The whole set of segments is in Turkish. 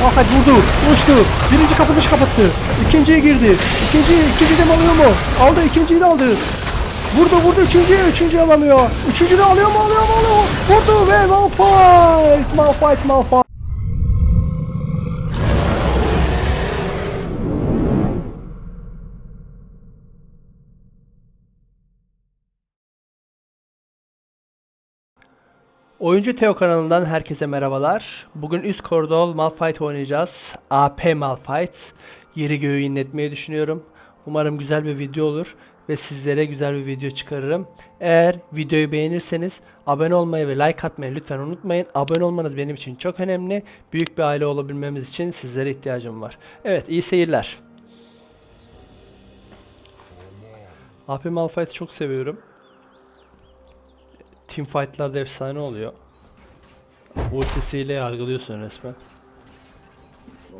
Malphite vurdu. Uçtu. Birinci kapatış kapattı. İkinciye girdi. İkinci, ikinci de mi alıyor mu? Aldı. ikinciyi de aldı. Vurdu vurdu üçüncüyü. Üçüncüyü alamıyor. Üçüncü de alıyor mu? Alıyor mu? Alıyor mu? Vurdu ve Malphite. Malphite Malphite. Oyuncu Teo kanalından herkese merhabalar. Bugün üst koridor Malphite oynayacağız. AP Malphite. Yeri göğü inletmeyi düşünüyorum. Umarım güzel bir video olur ve sizlere güzel bir video çıkarırım. Eğer videoyu beğenirseniz abone olmayı ve like atmayı lütfen unutmayın. Abone olmanız benim için çok önemli. Büyük bir aile olabilmemiz için sizlere ihtiyacım var. Evet iyi seyirler. AP Malphite'i çok seviyorum. Team fight'larda efsane oluyor. Ultisiyle yargılıyorsun resmen.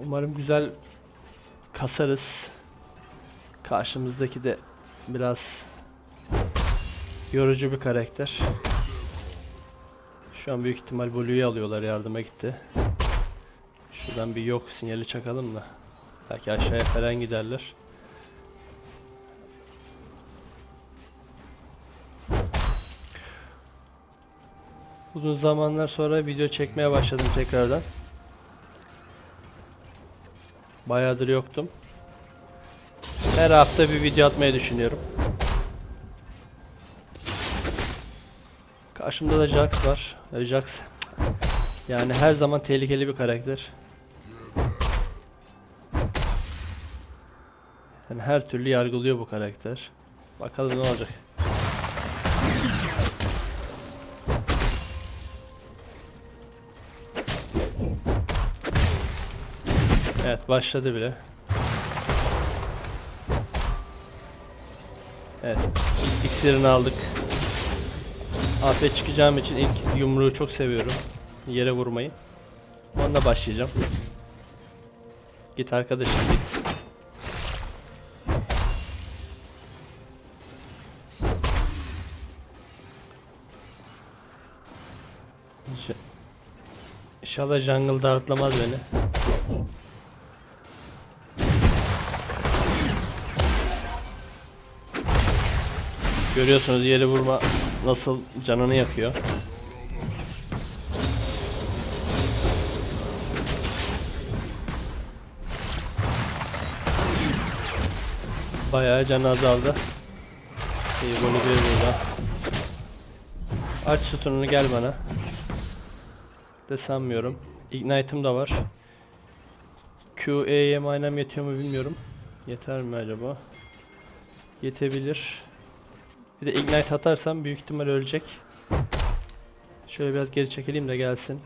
Umarım güzel kasarız. Karşımızdaki de biraz yorucu bir karakter. Şu an büyük ihtimal Blue'yu alıyorlar yardıma gitti. Şuradan bir yok sinyali çakalım da. Belki aşağıya falan giderler. Uzun zamanlar sonra video çekmeye başladım tekrardan. Bayağıdır yoktum. Her hafta bir video atmayı düşünüyorum. Karşımda da Jax var. Ee, Jax yani her zaman tehlikeli bir karakter. Yani her türlü yargılıyor bu karakter. Bakalım ne olacak. Evet başladı bile. Evet. ilk iksirini aldık. AP çıkacağım için ilk yumruğu çok seviyorum. Yere vurmayı. Onunla başlayacağım. Git arkadaşım git. İnşa- İnşallah jungle dartlamaz beni. Görüyorsunuz yere vurma nasıl canını yakıyor. Bayağı canı azaldı. İyi golü bir burada. Aç sütununu gel bana. De sanmıyorum. Ignite'ım da var. Q, E'ye manam yetiyor mu bilmiyorum. Yeter mi acaba? Yetebilir. Bir de ignite atarsam büyük ihtimal ölecek. Şöyle biraz geri çekileyim de gelsin.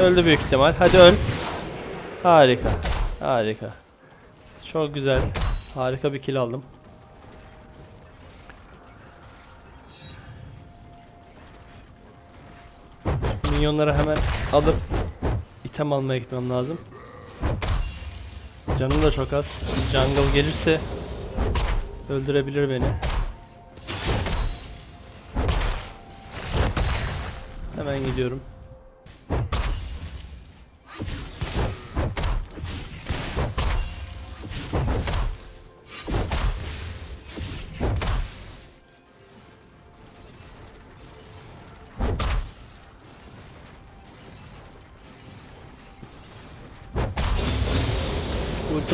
Öldü büyük ihtimal. Hadi öl. Harika. Harika. Çok güzel. Harika bir kill aldım. Minyonları hemen alıp item almaya gitmem lazım. Canım da çok az. Jungle gelirse öldürebilir beni. Hemen gidiyorum.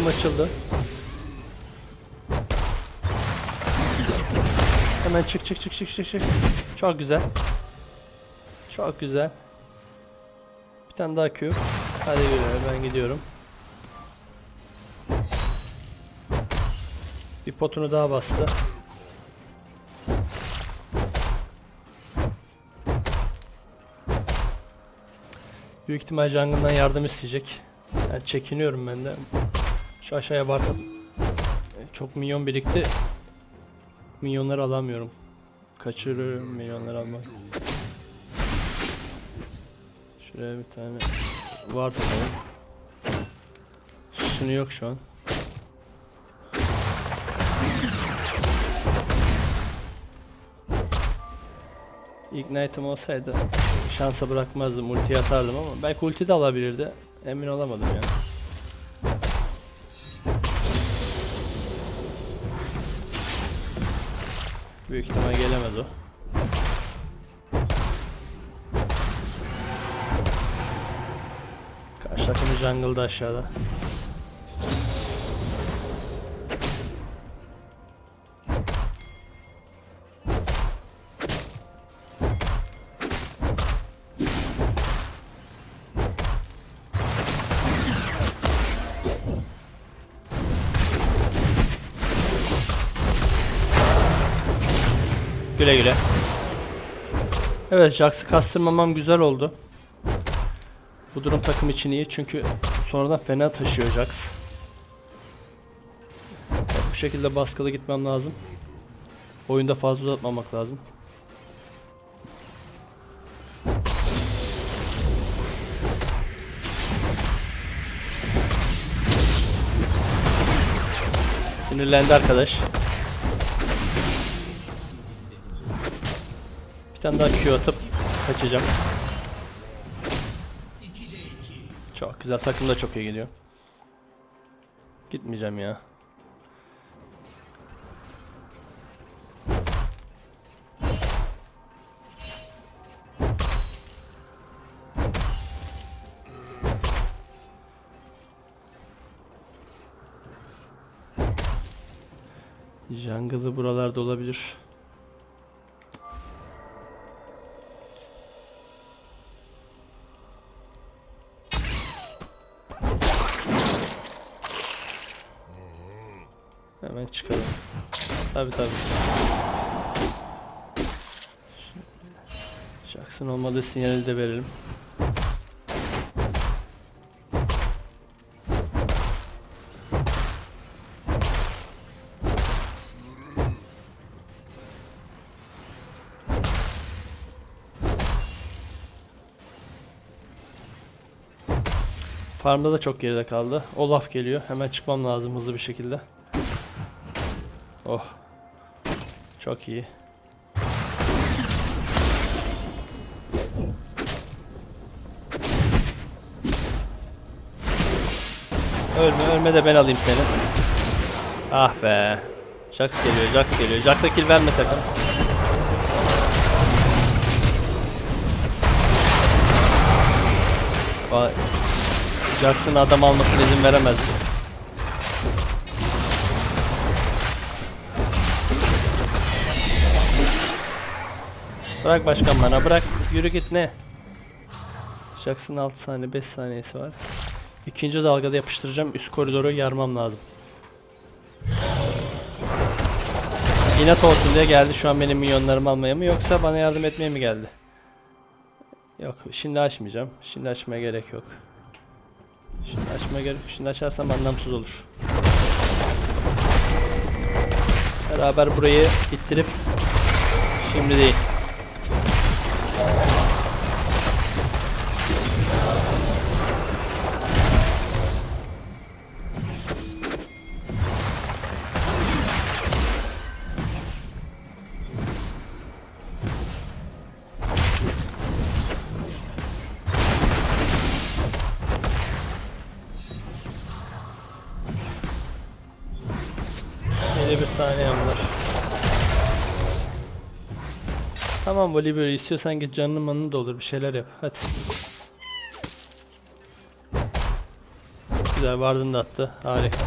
Ultim açıldı. Hemen çık çık çık çık çık çık. Çok güzel. Çok güzel. Bir tane daha Q. Hadi yürü ben gidiyorum. Bir potunu daha bastı. Büyük ihtimal jungle'dan yardım isteyecek. Yani çekiniyorum ben de. Şu aşağıya bakıp çok minyon birikti. Minyonları alamıyorum. Kaçırıyorum minyonları almak. Şuraya bir tane var tutalım. Sunu yok şu an. Ignite'ım olsaydı şansa bırakmazdım. Ulti atardım ama belki ulti de alabilirdi. Emin olamadım yani. Büyük ihtimal gelemez o. Karşı takımı jungle'da aşağıda. Güle güle. Evet Jax'ı kastırmamam güzel oldu. Bu durum takım için iyi çünkü sonradan fena taşıyor Jax. Bu şekilde baskılı gitmem lazım. Oyunda fazla uzatmamak lazım. Sinirlendi arkadaş. Bir tane daha Q atıp kaçacağım. Çok güzel takım da çok iyi gidiyor. Gitmeyeceğim ya. Jungle'ı buralarda olabilir. Tabi tabi. Jackson olmadığı sinyali de verelim. Farmda da çok geride kaldı. Olaf geliyor. Hemen çıkmam lazım hızlı bir şekilde. Oh. Çok iyi. Ölme ölme de ben alayım seni. Ah be. Jax geliyor, Jax geliyor. Jax'a kill verme sakın. Jax'ın adam almasına izin veremez. Bırak başkan bana bırak. Yürü git ne? Jax'ın 6 saniye 5 saniyesi var. İkinci dalgada yapıştıracağım. Üst koridoru yarmam lazım. İnat olsun diye geldi şu an benim milyonlarımı almaya mı yoksa bana yardım etmeye mi geldi? Yok şimdi açmayacağım. Şimdi açmaya gerek yok. Şimdi açmaya gerek Şimdi açarsam anlamsız olur. Beraber burayı ittirip şimdi değil. Tamam voleybol istiyorsan git canını manını doldur bir şeyler yap hadi. Güzel vardın da attı harika.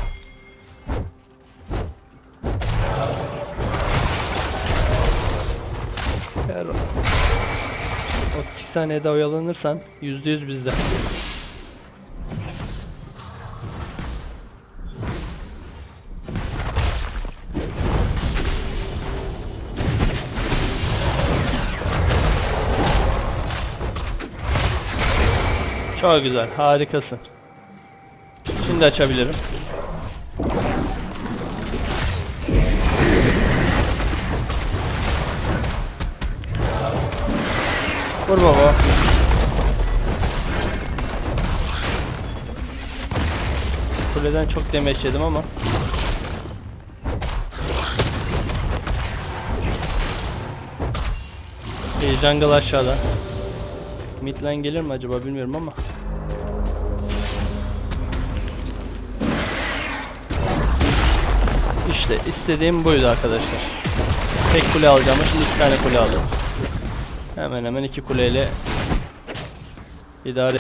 Eğer 32 saniyede oyalanırsan %100 bizde. Çok güzel, harikasın. Şimdi açabilirim. Vur baba. Kuleden çok demeç yedim ama. Okey jungle aşağıda. Midline gelir mi acaba bilmiyorum ama. İşte istediğim buydu arkadaşlar. Tek kule alacağım şimdi iki tane kule aldım. Hemen hemen iki kuleyle idare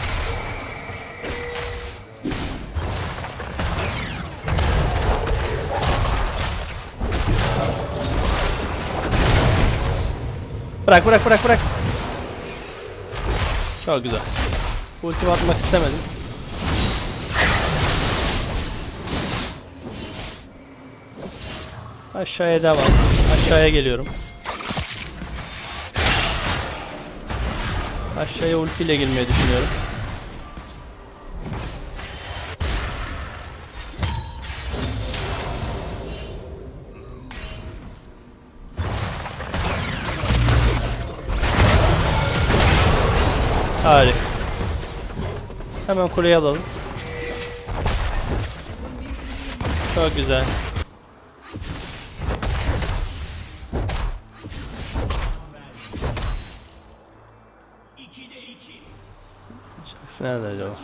Bırak bırak bırak bırak. Çok güzel. Ultimi atmak istemedim. Aşağıya devam. Aşağıya geliyorum. Aşağıya ultiyle girmeyi düşünüyorum. Harika. Hemen kuleyi alalım. Çok güzel. Şarkısı nerede acaba?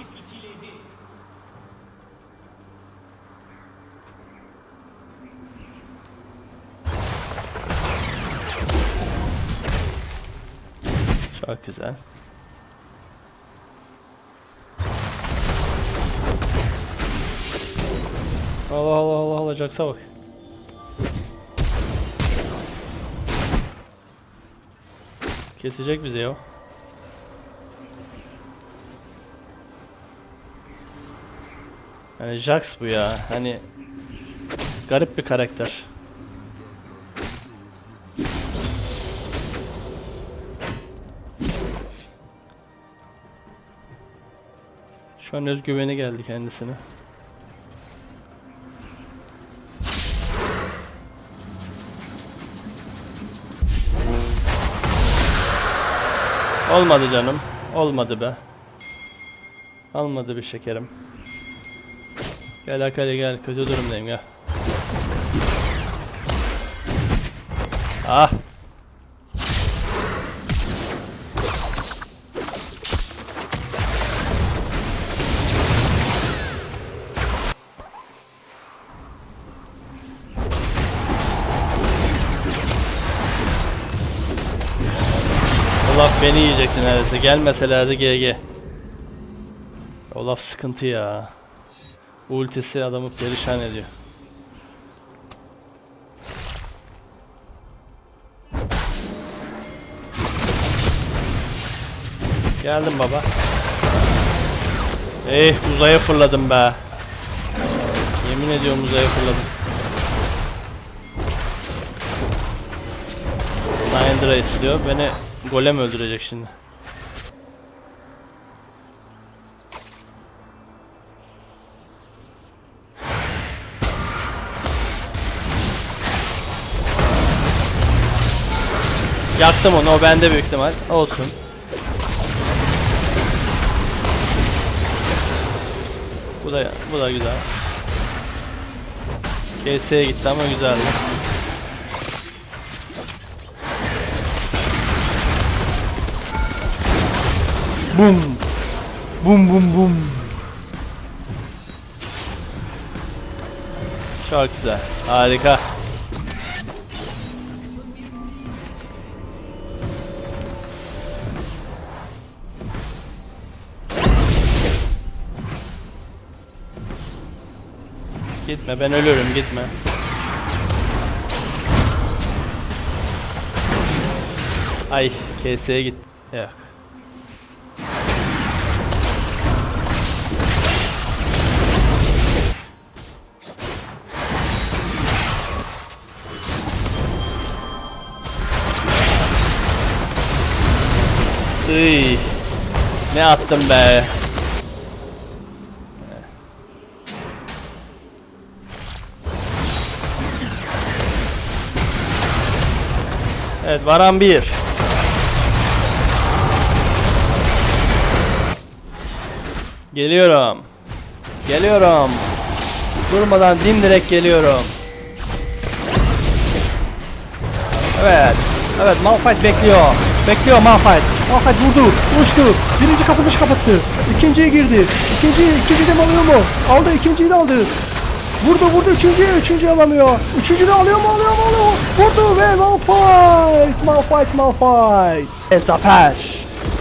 Çok güzel. Allah Allah Allah Allah Jax'a bak. Kesecek bizi ya. Yani Jax bu ya. Hani garip bir karakter. Şu an özgüveni geldi kendisine. Olmadı canım. Olmadı be. Olmadı bir şekerim. Gel Akali gel. Kötü durumdayım gel. Ah. Yiyecekti neredeyse. Gelmeselerdi GG. Olaf sıkıntı ya. Ultisi adamı perişan ediyor. Geldim baba. Eh uzaya fırladım be. Yemin ediyorum uzaya fırladım. Syndra istiyor. Beni golem öldürecek şimdi. Yaktım onu, o bende büyük ihtimal. Olsun. Bu da bu da güzel. KS'ye gitti ama güzeldi. Bum. Bum bum bum. Çok güzel. Harika. Gitme ben ölürüm gitme. Ay KS'ye git. Yok. Iy. Ne attım be. Evet varan bir. Geliyorum. Geliyorum. Durmadan dimdirek geliyorum. Evet. Evet Malphite bekliyor. Bekliyor Malphite. Malphite vurdu. Uçtu. Birinci kapıyı kapattı. İkinciye girdi. İkinci, ikinci de alıyor mu? Aldı. ikinciyi de aldı. Vurdu vurdu üçüncüyü. Üçüncüyü alamıyor. Üçüncü de alıyor mu alıyor mu alıyor mu? Vurdu ve Malphite. Malphite Malphite. E, zafer.